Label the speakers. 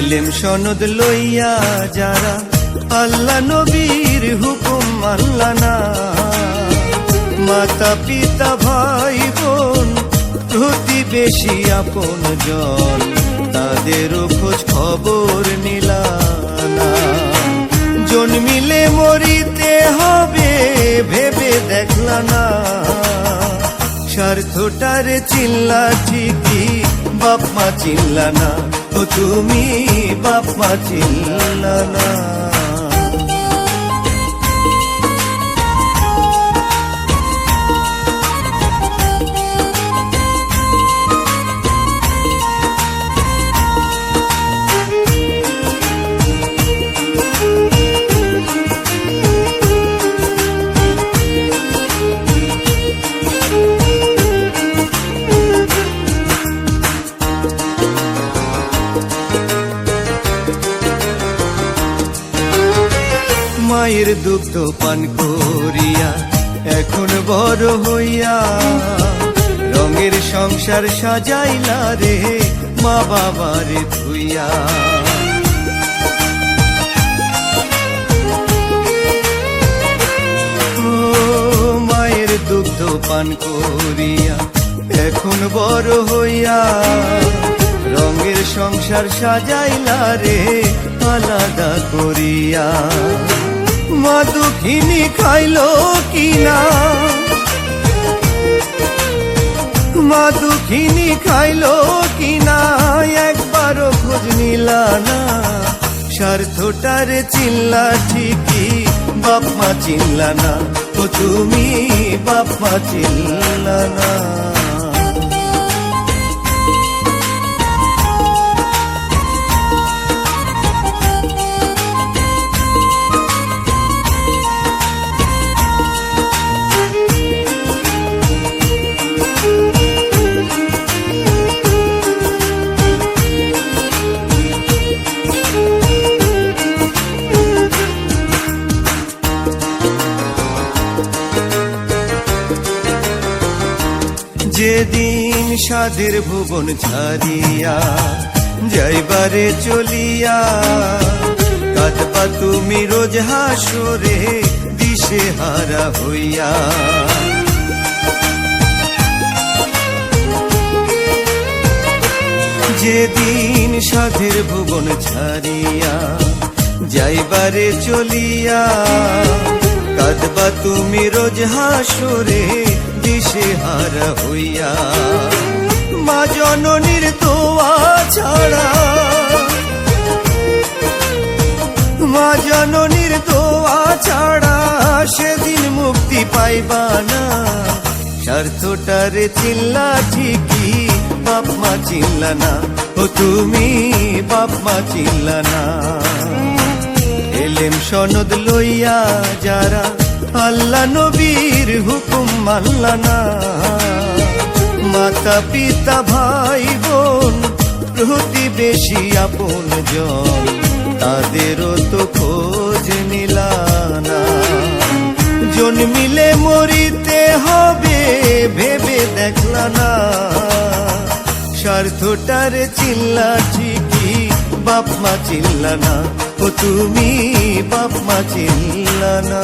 Speaker 1: এলেম সনদ লইয়া যারা আল্লাহ নবীর হুকুম মানলা না। মাতা, পিতা, ভাই, বোন প্রতিবেশী আপন জন, তাদেরও খোঁজ খবর নিলা জন্মিলে মরিতে হবে ভেবে দেখলা না। স্বার্থটার চিল্লা ঠিকই বাপ মা চিল্লা না। তুমি বাপ্পা মা মায়ের দুগ্ধ পান করিয়া এখন বড় হইয়া রঙের সংসার সাজাইলা রে মা বাবারে ধুইয়া। মায়ের দুগ্ধ পান করিয়া এখন বড় হইয়া রঙের সংসার সাজাইলা রে আলাদা করিয়া। মা দুঃখিনী খাইলো কিনা? মা দুঃখিনী খাইলো কিনা? একবারও খোঁজ নিলা না। স্বার্থটারে চিল্লা ঠিকই, বাপ মা চিল্লা না। ও তুমি বাপ মা চিল্লা না। যেদিন সাদের ভুবন ছাড়িয়া যাইবারে চলিয়া, কাঁদবা তুমি রোজ হাসরে, দিশে হারা হইয়া। যেদিন সাধের ভুবন ছাড়িয়া যাইবারে চলিয়া, কাঁদবা তুমি রোজ হাসরে দিশে হারা হইয়া, মা জননীর দোয়া ছাড়া। মা জননীর দোয়া ছাড়া সেদিন মুক্তি পাইবা না। স্বার্থটারে চিল্লা ঠিকই, বাপ মা চিল্লা না। ও তুমি বাপ মা চিল্লা না। এলেম সনদ লইয়া যারা আল্লাহ নবীর হুকুম মানলা না মাতা পিতা ভাই বোন প্রতিবেশী আপন জন, তাদেরও তো খোঁজ নিলা না জন্মিলে মরিতে হবে ভেবে দেখলা না স্বার্থটার চিল্লা ঠিকই বাপ মা চিল্লা না ও তুমি বাপ মা চিল্লা না